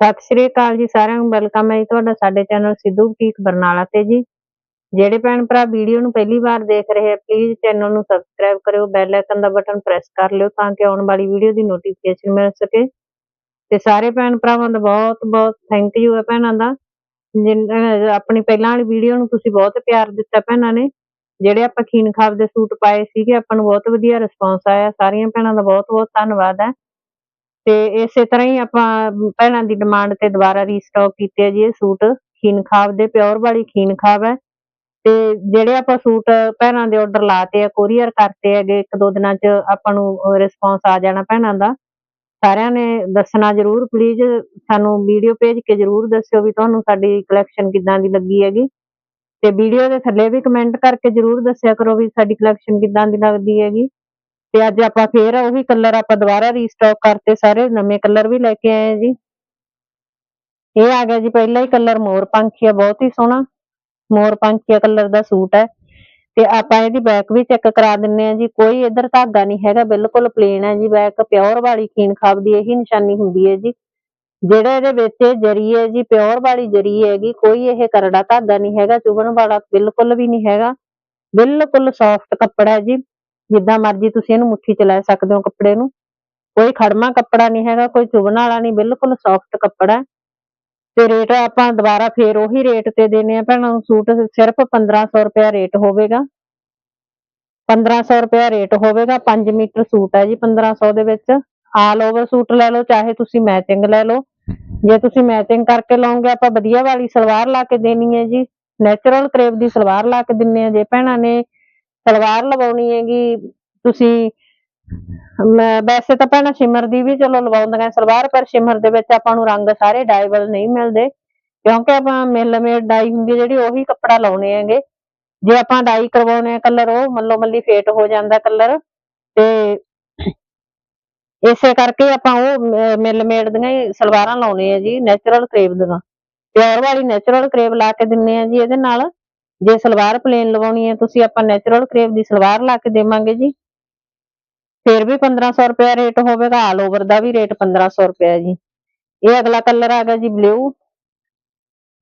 ਸਤਿ ਸ਼੍ਰੀ ਅਕਾਲ ਜੀ ਸਾਰਿਆਂ ਨੂੰ ਵੈਲਕਮ ਹੈ ਜੀ ਤੁਹਾਡਾ ਸਾਡੇ ਚੈਨਲ ਸਿੱਧੂ ਬੁਟੀਕ ਬਰਨਾਲਾ ਤੇ ਜੀ। ਜਿਹੜੇ ਭੈਣ ਭਰਾ ਵੀਡੀਓ ਨੂੰ ਪਹਿਲੀ ਵਾਰ ਦੇਖ ਰਹੇ ਆ ਪਲੀਜ਼ ਚੈਨਲ ਨੂੰ ਸਬਸਕ੍ਰਾਈਬ ਕਰਿਓ ਬੈਲ ਆਈਕਨ ਦਾ ਬਟਨ ਪ੍ਰੈਸ ਕਰ ਲਿਓ ਤਾਂ ਕਿ ਆਉਣ ਵਾਲੀ ਵੀਡੀਓ ਦੀ ਨੋਟੀਫਿਕੇਸ਼ਨ ਮਿਲ ਸਕੇ। ਤੇ ਸਾਰੇ ਭੈਣ ਭਰਾਵਾਂ ਦਾ ਬਹੁਤ ਬਹੁਤ ਥੈਂਕ ਯੂ ਹੈ ਭੈਣਾਂ ਦਾ। ਜਿਨ- ਆਪਣੀ ਪਹਿਲਾਂ ਵਾਲੀ ਵੀਡੀਓ ਨੂੰ ਤੁਸੀਂ ਬਹੁਤ ਪਿਆਰ ਦਿੱਤਾ ਭੈਣਾਂ ਨੇ। ਜਿਹੜੇ ਆਪਾਂ ਖੀਨ ਖਾਬ ਦੇ ਸੂਟ ਪਾਏ ਸੀਗੇ, ਆਪਾਂ ਨੂੰ ਬਹੁਤ ਵਧੀਆ ਰਿਸਪਾਂਸ ਆਇਆ। ਸਾਰੀਆਂ ਭੈਣਾਂ ਦਾ ਬਹੁਤ ਬਹੁਤ ਧੰਨਵਾਦ ਹੈ। ਤੇ ਇਸੇ ਤਰ੍ਹਾਂ ਹੀ ਆਪਾਂ ਭੈਣਾਂ ਦੀ ਡਿਮਾਂਡ ਤੇ ਦੁਬਾਰਾ ਰੀਸਟਾਕ ਕੀਤੇ ਆ ਜੀ ਇਹ ਸੂਟ। ਖੀਨ ਖਾਬ ਦੇ ਪਿਓਰ ਵਾਲੀ ਖੀਨ ਖਾਬ ਹੈ। ਤੇ ਜਿਹੜੇ ਆਪਾਂ ਸੂਟ ਭੈਣਾਂ ਦੇ ਆਰਡਰ ਲਾਤੇ ਆ ਕੋਰੀਅਰ ਕਰਤੇ ਹੈਗੇ ਇੱਕ ਦੋ ਦਿਨਾਂ 'ਚ ਆਪਾਂ ਨੂੰ ਰਿਸਪਾਂਸ ਆ ਜਾਣਾ ਭੈਣਾਂ ਦਾ। ਸਾਰਿਆਂ ਨੇ ਦੱਸਣਾ ਜ਼ਰੂਰ ਪਲੀਜ਼ ਸਾਨੂੰ ਵੀਡੀਓ ਭੇਜ ਕੇ ਜ਼ਰੂਰ ਦੱਸਿਓ ਵੀ ਤੁਹਾਨੂੰ ਸਾਡੀ ਕਲੈਕਸ਼ਨ ਕਿੱਦਾਂ ਦੀ ਲੱਗੀ ਹੈਗੀ। ਤੇ ਵੀਡੀਓ ਦੇ ਥੱਲੇ ਵੀ ਕਮੈਂਟ ਕਰਕੇ ਜ਼ਰੂਰ ਦੱਸਿਆ ਕਰੋ ਵੀ ਸਾਡੀ ਕਲੈਕਸ਼ਨ ਕਿੱਦਾਂ ਦੀ ਲੱਗਦੀ ਹੈਗੀ। ਤੇ ਅੱਜ ਆਪਾਂ ਫੇਰ ਉਹੀ ਕਲਰ ਆਪਾਂ ਦੁਬਾਰਾ ਰੀਸਟਾਕ ਕਰਤੇ, ਸਾਰੇ ਨਵੇਂ ਕਲਰ ਵੀ ਲੈ ਕੇ ਆਏ ਆ ਜੀ। ਇਹ ਆ ਗਿਆ ਜੀ, ਪਹਿਲਾ ਹੀ ਕਲਰ ਮੋਰ ਪੰਖੀਆ, ਬਹੁਤ ਹੀ ਸੋਹਣਾ ਮੋਰ ਪੰਖੀਆ ਕਲਰ ਦਾ ਸੂਟ ਹੈ। ਤੇ ਆਪਾਂ ਇਹਦੀ ਬੈਕ ਵੀ ਚੈੱਕ ਕਰਾ ਦਿੰਨੇ ਆ ਜੀ, ਕੋਈ ਇਧਰ ਧਾਗਾ ਨਹੀਂ ਹੈਗਾ, ਬਿਲਕੁਲ ਪਲੇਨ ਹੈ ਜੀ ਬੈਕ ਪਿਓਰ ਵਾਲੀ ਖੀਨ ਖਾਬ ਦੀ ਇਹੀ ਨਿਸ਼ਾਨੀ ਹੁੰਦੀ ਹੈ ਜੀ। ਜਿਹੜਾ ਇਹਦੇ ਵਿੱਚ ਇਹ ਜਰੀ ਹੈ ਜੀ ਪਿਓਰ ਵਾਲੀ ਜਰੀ ਹੈਗੀ, ਕੋਈ ਇਹ ਕਰੜਾ ਧਾਗਾ ਨਹੀਂ ਹੈਗਾ, ਚੁਗਣ ਵਾਲਾ ਬਿਲਕੁਲ ਵੀ ਨਹੀਂ ਹੈਗਾ। ਬਿਲਕੁਲ ਸੌਫਟ ਕੱਪੜਾ ਹੈ ਜੀ। ਜਿੱਦਾਂ ਮਰਜ਼ੀ ਤੁਸੀਂ ਇਹਨੂੰ ਮੁੱਠੀ 'ਚ ਲੈ ਸਕਦੇ ਹੋ ਕੱਪੜੇ ਨੂੰ। ਕੋਈ ਖੜਮਾ ਕੱਪੜਾ ਨਹੀਂ ਹੈਗਾ, ਕੋਈ ਚੁਭਣ ਵਾਲਾ ਨਹੀਂ, ਬਿਲਕੁਲ ਸੌਫਟ ਕੱਪੜਾ ਹੈ। ਤੇ ਰੇਟ ਆਪਾਂ ਦੁਬਾਰਾ ਫੇਰ ਉਹੀ ਰੇਟ ਤੇ ਦੇਣੇ ਆ ਭੈਣਾਂ ਨੂੰ ਸੂਟ ਸਿਰਫ 1500 ਰੁਪਇਆ ਰੇਟ ਹੋਵੇਗਾ। 1500 ਰੁਪਇਆ ਰੇਟ ਹੋਵੇਗਾ 5 ਮੀਟਰ ਸੂਟ ਹੈ ਜੀ 1500 ਦੇ ਵਿੱਚ। ਆਲ ਓਵਰ ਸੂਟ ਲੈ ਲਓ, ਚਾਹੇ ਤੁਸੀਂ ਮੈਚਿੰਗ ਲੈ ਲਓ। ਜੇ ਤੁਸੀਂ ਮੈਚਿੰਗ ਕਰਕੇ ਲਓਗੇ, ਆਪਾਂ ਵਧੀਆ ਵਾਲੀ ਸਲਵਾਰ ਲਾ ਕੇ ਦੇਣੀ ਹੈ ਜੀ। ਨੈਚੁਰਲ ਕਰੇਪ ਦੀ ਸਲਵਾਰ ਲਾ ਕੇ ਦਿੰਨੇ ਆ ਜੇ ਭੈਣਾਂ ਨੇ। ਸਲਵਾਰ ਲਵਾਉਣੀ ਹੈਗੀ, ਤੁਸੀਂ ਵੈਸੇ ਤਾਂ ਭੈਣਾਂ ਸ਼ਿਮਰ ਦੀ ਵੀ ਚਲੋ ਲਵਾਉਂਦੀਆਂ ਸਲਵਾਰ, ਪਰ ਸ਼ਿਮਰ ਦੇ ਵਿੱਚ ਆਪਾਂ ਨੂੰ ਰੰਗ ਸਾਰੇ ਡਾਈਬਲ ਨਹੀਂ ਮਿਲਦੇ, ਕਿਉਂਕਿ ਆਪਾਂ ਮਿਲ ਡਾਈ ਹੁੰਦੀ ਜਿਹੜੀ ਉਹੀ ਕੱਪੜਾ ਲਾਉਣੇ ਹੈਗੇ। ਜੇ ਆਪਾਂ ਡਾਈ ਕਰਵਾਉਣੇ ਆ ਕਲਰ ਉਹ ਮੱਲੋ ਮੱਲੀ ਫੇਟ ਹੋ ਜਾਂਦਾ ਕਲਰ ਤੇ ਇਸੇ ਕਰਕੇ ਆਪਾਂ ਉਹ ਮਿਲਮੇਡ ਦੀਆਂ ਹੀ ਸਲਵਾਰਾਂ ਲਾਉਣੇ ਆ ਜੀ ਨੈਚੁਰਲ ਕਰੇਵ ਦੀਆਂ। ਪਿਓਰ ਵਾਲੀ ਨੈਚੁਰਲ ਕਰੇਵ ਲਾ ਕੇ ਦਿੰਨੇ ਆ ਜੀ ਇਹਦੇ ਨਾਲ। ਜੇ ਸਲਵਾਰ ਪਲੇਨ ਲਵਾਉਣੀ ਹੈ, ਤੁਸੀਂ ਆਪਾਂ ਨੈਚੁਰਲ ਕਰੇਵ ਦੀ ਸਲਵਾਰ ਲਾ ਕੇ ਦੇਵਾਂਗੇ ਜੀ। ਫਿਰ ਵੀ 1500 ਰੁਪਇਆ ਰੇਟ ਹੋਵੇਗਾ ਆਲ ਓਵਰ ਦਾ ਵੀ ਰੇਟ 1500 ਰੁਪਇਆ ਜੀ। ਇਹ ਅਗਲਾ ਕਲਰ ਆ ਗਿਆ ਜੀ ਬਲੂ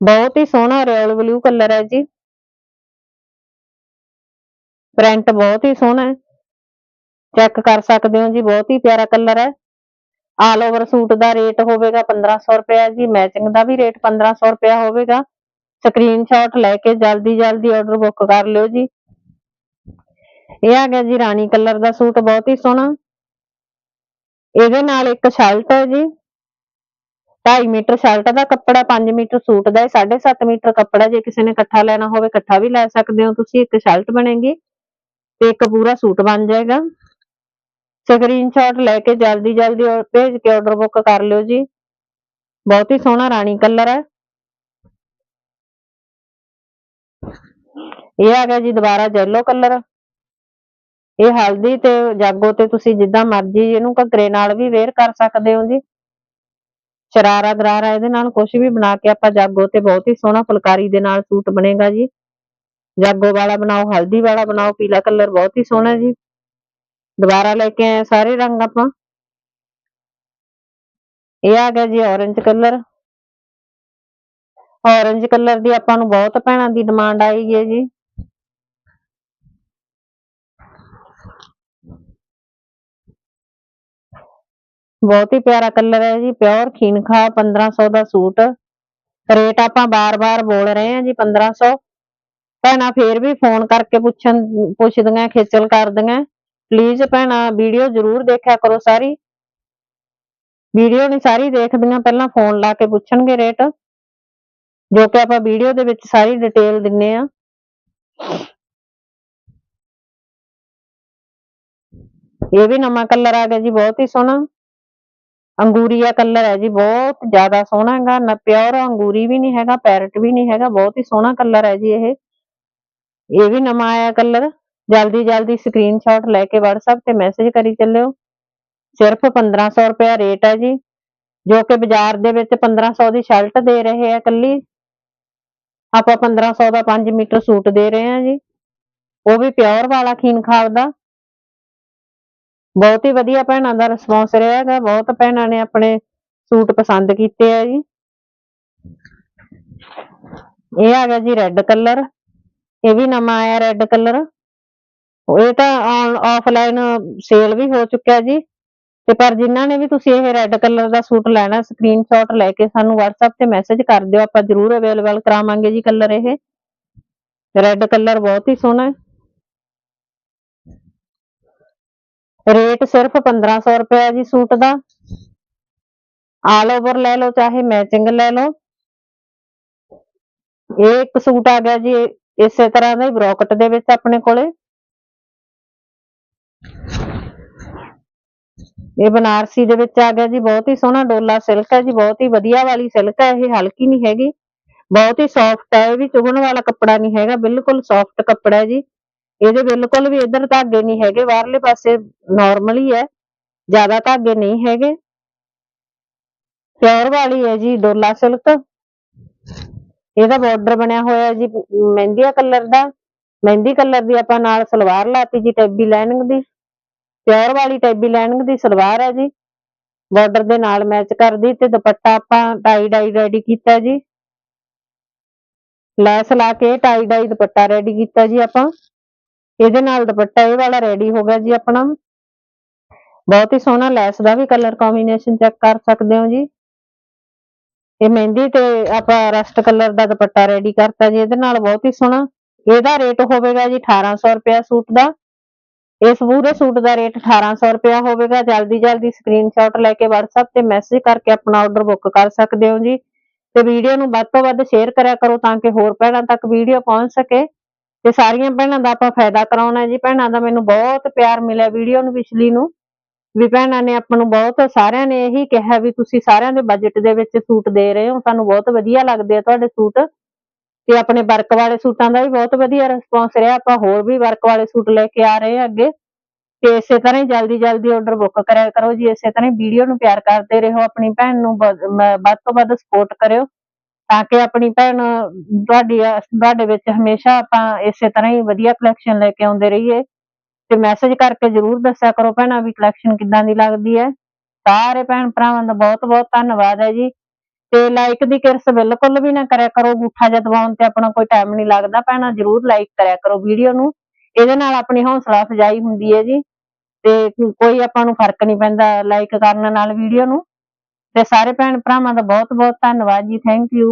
ਬਹੁਤ ਹੀ ਸੋਹਣਾ ਰਾਇਲ ਬਲੂ ਕਲਰ ਹੈ ਜੀ। ਪ੍ਰਿੰਟ ਬਹੁਤ ਹੀ ਸੋਹਣਾ ਹੈ। ਚੈੱਕ ਕਰ ਸਕਦੇ ਹੋ ਜੀ, ਬਹੁਤ ਹੀ ਪਿਆਰਾ ਕਲਰ ਹੈ। ਆਲ ਓਵਰ ਸੂਟ ਦਾ ਰੇਟ ਹੋਵੇਗਾ 1500 ਰੁਪਇਆ ਜੀ। ਮੈਚਿੰਗ ਦਾ ਵੀ ਰੇਟ 1500 ਰੁਪਇਆ ਹੋਵੇਗਾ। ਸਕਰੀਨਸ਼ਾਟ ਲੈ ਕੇ ਜਲਦੀ ਜਲਦੀ ਆਰਡਰ ਬੁੱਕ ਕਰ ਲਿਓ ਜੀ। ਇਹ ਆ ਗਿਆ ਜੀ ਰਾਣੀ ਕਲਰ ਦਾ ਸੂਟ, ਬਹੁਤ ਹੀ ਸੋਹਣਾ। ਇਹਦੇ ਨਾਲ ਇੱਕ ਸ਼ਰਟ ਹੈ ਜੀ। 2.5 ਮੀਟਰ ਸ਼ਰਟ ਦਾ ਕੱਪੜਾ 5 ਮੀਟਰ ਸੂਟ ਦਾ ਹੈ 7.5 ਮੀਟਰ ਕੱਪੜਾ, ਜੇ ਕਿਸੇ ਨੇ ਇਕੱਠਾ ਲੈਣਾ ਹੋਵੇ, ਇਕੱਠਾ ਵੀ ਲੈ ਸਕਦੇ ਹੋ ਤੁਸੀਂ, ਇੱਕ ਸ਼ਰਟ ਬਣੇਗੀ ਤੇ ਇੱਕ ਪੂਰਾ ਸੂਟ ਬਣ ਜਾਏਗਾ। ਸਕਰੀਨਸ਼ਾਟ ਲੈ ਕੇ ਜਲਦੀ ਜਲਦੀ ਭੇਜ ਕੇ ਆਰਡਰ ਬੁੱਕ ਕਰ ਲਿਓ ਜੀ। ਬਹੁਤ ਹੀ ਸੋਹਣਾ ਰਾਣੀ ਕਲਰ ਹੈ। ਇਹ ਆ ਗਿਆ ਜੀ ਦੁਬਾਰਾ yellow ਕਲਰ ਇਹ ਹਲਦੀ ਤੇ ਜਾਗੋ ਤੇ ਤੁਸੀਂ ਜਿੱਦਾਂ ਮਰਜ਼ੀ ਇਹਨੂੰ ਘੱਗਰੇ ਨਾਲ ਵੀ ਵੇਅਰ ਕਰ ਸਕਦੇ ਹੋ ਜੀ। ਸ਼ਰਾਰਾ ਦਰਾਰਾ ਇਹਦੇ ਨਾਲ ਕੁਝ ਵੀ ਬਣਾ ਕੇ ਆਪਾਂ ਜਾਗੋ ਤੇ ਬਹੁਤ ਹੀ ਸੋਹਣਾ ਫੁਲਕਾਰੀ ਦੇ ਨਾਲ ਸੂਟ ਬਣੇਗਾ ਜੀ। ਜਾਗੋ ਵਾਲਾ ਬਣਾਓ, ਹਲਦੀ ਵਾਲਾ ਬਣਾਓ, ਪੀਲਾ ਕਲਰ ਬਹੁਤ ਹੀ ਸੋਹਣਾ ਜੀ। ਦੁਬਾਰਾ ਲੈ ਕੇ ਆਏ ਸਾਰੇ ਰੰਗ ਆਪਾਂ। ਇਹ ਆ ਗਿਆ ਜੀ orange ਕਲਰ orange ਕਲਰ ਦੀ ਆਪਾਂ ਨੂੰ ਬਹੁਤ ਭੈਣਾਂ ਦੀ ਡਿਮਾਂਡ ਆਈ ਹੈ ਜੀ। ਬਹੁਤ ਹੀ ਪਿਆਰਾ ਕਲਰ ਹੈ ਜੀ, ਪਿਓਰ ਖੀਨਖਾ 1500 ਦਾ ਸੂਟ। ਰੇਟ ਆਪਾਂ ਬਾਰ-ਬਾਰ ਬੋਲ ਰਹੇ ਹਾਂ ਜੀ 1500 ਭੈਣਾਂ ਫੇਰ ਵੀ ਫੋਨ ਕਰਕੇ ਪੁੱਛਣ, ਪੁੱਛਦੀਆਂ, ਖੇਚਲ ਕਰਦੀਆਂ। ਪਲੀਜ਼ ਭੈਣਾਂ, ਵੀਡੀਓ ਜ਼ਰੂਰ ਦੇਖਿਆ ਕਰੋ ਸਾਰੀ। ਵੀਡੀਓ ਨਹੀਂ, ਸਾਰੀ ਦੇਖਦੀਆਂ, ਪਹਿਲਾਂ ਫੋਨ ਲਾ ਕੇ ਪੁੱਛਣਗੇ ਰੇਟ। ਜੋ ਕਿ ਆਪਾਂ ਵੀਡੀਓ ਦੇ ਵਿੱਚ ਸਾਰੀ ਡਿਟੇਲ ਦਿੰਨੇ ਆ ਇਹ ਵੀ ਨਵਾਂ ਕਲਰ ਆ ਗਿਆ ਜੀ, ਬਹੁਤ ਹੀ ਸੋਹਣਾ। ਅੰਗੂਰੀਆ ਕਲਰ ਹੈ ਜੀ, ਬਹੁਤ ਜ਼ਿਆਦਾ ਸੋਹਣਾ ਹੈਗਾ, ਨਾ ਪਿਓਰ ਅੰਗੂਰੀ ਵੀ ਨਹੀਂ ਹੈਗਾ ਪੈਰਟ ਵੀ ਨਹੀਂ ਹੈਗਾ, ਬਹੁਤ ਹੀ ਸੋਹਣਾ ਕਲਰ ਹੈ ਜੀ ਇਹ। ਇਹ ਵੀ ਨਵਾਂ ਆਇਆ ਕਲਰ ਜਲਦੀ ਜਲਦੀ ਸਕਰੀਨਸ਼ਾਟ ਲੈ ਕੇ WhatsApp ਤੇ ਮੈਸੇਜ ਕਰੀ ਚੱਲਿਓ। ਸਿਰਫ 1500 ਰੁਪਇਆ ਰੇਟ ਹੈ ਜੀ, ਜੋ ਕਿ ਬਾਜ਼ਾਰ ਦੇ ਵਿੱਚ 1500 ਦੀ ਸ਼ਰਟ ਦੇ ਰਹੇ ਆ ਕੱਲੀ ਆਪਾਂ 1500 ਦਾ 5 ਮੀਟਰ ਸੂਟ ਦੇ ਰਹੇ ਆ ਜੀ। ਉਹ ਵੀ ਪਿਓਰ ਵਾਲਾ ਖੀਨ ਖਾਬ ਦਾ। ਬਹੁਤ ਹੀ ਵਧੀਆ ਭੈਣਾਂ ਦਾ ਰਿਸਪੌਂਸ ਰਿਹਾ ਹੈਗਾ, ਬਹੁਤ ਭੈਣਾਂ ਨੇ ਆਪਣੇ ਸੂਟ ਪਸੰਦ ਕੀਤੇ ਆ ਜੀ। ਇਹ ਆ ਗਿਆ ਜੀ ਰੈੱਡ ਕਲਰ ਇਹ ਵੀ ਨਵਾਂ ਆਇਆ ਰੈੱਡ ਕਲਰ ਇਹ ਤਾਂ ਆਫਲਾਈਨ ਸੇਲ ਵੀ ਹੋ ਚੁੱਕਿਆ ਜੀ। ਤੇ ਪਰ ਜਿਨ੍ਹਾਂ ਨੇ ਵੀ ਤੁਸੀਂ ਇਹ ਰੈੱਡ ਕਲਰ ਦਾ ਸੂਟ ਲੈਣਾ ਸਕਰੀਨਸ਼ਾਟ ਲੈ ਕੇ ਸਾਨੂੰ WhatsApp ਤੇ ਮੈਸੇਜ ਕਰ ਦਿਓ, ਆਪਾਂ ਜ਼ਰੂਰ ਅਵੇਲੇਬਲ ਕਰਾਵਾਂਗੇ ਜੀ ਕਲਰ ਇਹ। ਰੈੱਡ ਕਲਰ ਬਹੁਤ ਹੀ ਸੋਹਣਾ ਹੈ। ਰੇਟ ਸਿਰਫ 1500 ਰੁਪਏ ਹੈ ਜੀ ਸੂਟ ਦਾ। ਆਲ ਓਵਰ ਲੈ ਲਓ, ਚਾਹੇ ਮੈਚਿੰਗ ਲੈ ਲਓ। ਇਹ ਇੱਕ ਸੂਟ ਆ ਗਿਆ ਜੀ, ਇਸੇ ਤਰ੍ਹਾਂ ਦਾ ਹੀ ਬ੍ਰੋਕਟ ਦੇ ਵਿੱਚ ਆਪਣੇ ਕੋਲੇ। ਇਹ ਬਨਾਰਸੀ ਦੇ ਵਿੱਚ ਆ ਗਿਆ ਜੀ, ਬਹੁਤ ਹੀ ਸੋਹਣਾ ਡੋਲਾ ਸਿਲਕ ਹੈ ਜੀ, ਬਹੁਤ ਹੀ ਵਧੀਆ ਵਾਲੀ ਸਿਲਕ ਹੈ, ਇਹ ਹਲਕੀ ਨਹੀਂ ਹੈਗੀ। ਬਹੁਤ ਹੀ ਸੌਫਟ ਹੈ, ਇਹ ਵੀ ਚੁਭਣ ਵਾਲਾ ਕੱਪੜਾ ਨਹੀਂ ਹੈਗਾ, ਬਿਲਕੁਲ ਸੌਫਟ ਕੱਪੜਾ ਹੈ ਜੀ। ਇਹਦੇ ਬਿਲਕੁਲ ਵੀ ਇਧਰ ਧਾਗੇ ਨਹੀਂ ਹੈਗੇ, ਬਾਹਰਲੇ ਪਾਸੇ ਨਾਰਮਲ ਹੀ ਹੈ, ਜ਼ਿਆਦਾ ਧਾਗੇ ਨਹੀਂ ਹੈਗੇ। ਪਿਓਰ ਵਾਲੀ ਹੈ ਜੀ, ਡੋਲਾ ਸਿਲਕ। ਇਹਦਾ ਬਾਰਡਰ ਬਣਿਆ ਹੋਇਆ ਜੀ, ਮਹਿੰਦੀਆ ਕਲਰ ਦਾ। ਮਹਿੰਦੀ ਕਲਰ ਦੀ ਆਪਾਂ ਨਾਲ ਸਲਵਾਰ ਲਾਤੀ ਜੀ, ਟੈਬੀ ਲਾਈਨਿੰਗ ਦੀ। ਪਿਓਰ ਵਾਲੀ ਟੈਬੀ ਲਾਈਨਿੰਗ ਦੀ ਸਲਵਾਰ ਹੈ ਜੀ। ਬਾਰਡਰ ਦੇ ਨਾਲ ਮੈਚ ਕਰਦੀ ਤੇ ਦੁਪੱਟਾ ਆਪਾਂ ਟਾਈ ਡਾਈ ਰੈਡੀ ਕੀਤਾ ਜੀ। ਲੈਸ ਲਾ ਕੇ ਟਾਈ ਡਾਈ ਦੁਪੱਟਾ ਰੈਡੀ ਕੀਤਾ ਜੀ ਆਪਾਂ। ਇਹਦੇ ਨਾਲ ਦੁਪੱਟਾ ਇਹ ਵਾਲਾ ਰੈਡੀ ਹੋ ਗਿਆ ਜੀ ਆਪਣਾ। ਬਹੁਤ ਹੀ ਸੋਹਣਾ ਲੈਸ ਦਾ ਵੀ ਕਲਰ ਕੰਬੀਨੇਸ਼ਨ ਚੈੱਕ ਕਰ ਸਕਦੇ ਹੋ ਜੀ। ਇਹ ਮਹਿੰਦੀ ਤੇ ਆਪਾਂ ਰਸਟ ਕਲਰ ਦਾ ਦੁਪੱਟਾ ਰੈਡੀ ਕਰਤਾ ਜੀ, ਇਹਦੇ ਨਾਲ ਬਹੁਤ ਹੀ ਸੋਹਣਾ। ਇਹਦਾ ਰੇਟ ਹੋਵੇਗਾ ਜੀ 1800 ਰੁਪਇਆ ਸੂਟ ਦਾ। ਇਸ ਪੂਰੇ ਸੂਟ ਦਾ ਰੇਟ 1800 ਰੁਪਇਆ ਹੋਵੇਗਾ। ਜਲਦੀ ਜਲਦੀ ਸਕਰੀਨਸ਼ਾਟ ਲੈ ਕੇ WhatsApp ਤੇ ਮੈਸੇਜ ਕਰਕੇ ਆਪਣਾ ਆਰਡਰ ਬੁੱਕ ਕਰ ਸਕਦੇ ਹੋ ਜੀ। ਤੇ ਵੀਡੀਓ ਨੂੰ ਵੱਧ ਤੋਂ ਵੱਧ ਸ਼ੇਅਰ ਕਰਿਆ ਕਰੋ ਤਾਂ ਕਿ ਹੋਰ ਭੈਣਾਂ ਤੱਕ ਵੀਡੀਓ ਪਹੁੰਚ ਸਕੇ। ਤੇ ਸਾਰੀਆਂ ਭੈਣਾਂ ਦਾ ਆਪਾਂ ਫਾਇਦਾ ਕਰਾਉਣਾ ਜੀ। ਭੈਣਾਂ ਦਾ ਮੈਨੂੰ ਬਹੁਤ ਪਿਆਰ ਮਿਲਿਆ ਵੀਡੀਓ ਨੂੰ, ਪਿਛਲੀ ਨੂੰ। ਵੀ ਭੈਣਾਂ ਨੇ ਆਪਾਂ ਨੂੰ ਬਹੁਤ, ਸਾਰਿਆਂ ਨੇ ਇਹੀ ਕਿਹਾ ਵੀ ਤੁਸੀਂ ਸਾਰਿਆਂ ਦੇ ਬਜਟ ਦੇ ਵਿੱਚ ਸੂਟ ਦੇ ਰਹੇ ਹੋ। ਸਾਨੂੰ ਬਹੁਤ ਵਧੀਆ ਲੱਗਦੇ ਆ ਤੁਹਾਡੇ ਸੂਟ ਤੇ ਆਪਣੇ ਵਰਕ ਵਾਲੇ ਸੂਟਾਂ ਦਾ ਵੀ ਬਹੁਤ ਵਧੀਆ ਰਿਸਪੌਂਸ ਰਿਹਾ। ਆਪਾਂ ਹੋਰ ਵੀ ਵਰਕ ਵਾਲੇ ਸੂਟ ਲੈ ਕੇ ਆ ਰਹੇ ਹਾਂ ਅੱਗੇ। ਤੇ ਇਸੇ ਤਰ੍ਹਾਂ ਹੀ ਜਲਦੀ ਜਲਦੀ ਆਰਡਰ ਬੁੱਕ ਕਰਿਆ ਕਰੋ ਜੀ। ਇਸੇ ਤਰ੍ਹਾਂ ਹੀ ਵੀਡੀਓ ਨੂੰ ਪਿਆਰ ਕਰਦੇ ਰਹੋ। ਆਪਣੀ ਭੈਣ ਨੂੰ ਵੱਧ ਵੱਧ ਤੋਂ ਵੱਧ ਸਪੋਰਟ ਕਰਿਓ। ਤਾਂ ਕਿ ਆਪਣੀ ਭੈਣ ਤੁਹਾਡੀ, ਤੁਹਾਡੇ ਵਿੱਚ ਹਮੇਸ਼ਾ ਆਪਾਂ ਇਸੇ ਤਰ੍ਹਾਂ ਹੀ ਵਧੀਆ ਕਲੈਕਸ਼ਨ ਲੈ ਕੇ ਆਉਂਦੇ ਰਹੀਏ। ਤੇ ਮੈਸੇਜ ਕਰਕੇ ਜਰੂਰ ਦੱਸਿਆ ਕਰੋ ਭੈਣਾ ਵੀ ਕਲੈਕਸ਼ਨ ਕਿੱਦਾਂ ਦੀ ਲੱਗਦੀ ਹੈ। ਸਾਰੇ ਭੈਣ ਭਰਾਵਾਂ ਦਾ ਬਹੁਤ ਬਹੁਤ ਧੰਨਵਾਦ ਹੈ ਜੀ। ਤੇ ਲਾਈਕ ਦੀ ਕਿਰਸ ਬਿਲਕੁਲ ਵੀ ਨਾ ਕਰਿਆ ਕਰੋ। ਅੰਗੂਠਾ ਜਿਹਾ ਦਬਾਉਣ ਤੇ ਆਪਣਾ ਕੋਈ ਟਾਈਮ ਨਹੀਂ ਲੱਗਦਾ ਭੈਣਾਂ। ਜਰੂਰ ਲਾਈਕ ਕਰਿਆ ਕਰੋ ਵੀਡੀਓ ਨੂੰ। ਇਹਦੇ ਨਾਲ ਆਪਣੀ ਹੌਸਲਾ ਫਜਾਈ ਹੁੰਦੀ ਹੈ ਜੀ। ਤੇ ਕੋਈ ਆਪਾਂ ਨੂੰ ਫ਼ਰਕ ਨਹੀਂ ਪੈਂਦਾ ਲਾਈਕ ਕਰਨ ਨਾਲ ਵੀਡੀਓ ਨੂੰ। ਤੇ ਸਾਰੇ ਭੈਣ ਭਰਾਵਾਂ ਦਾ ਬਹੁਤ ਬਹੁਤ ਧੰਨਵਾਦ ਜੀ। Thank you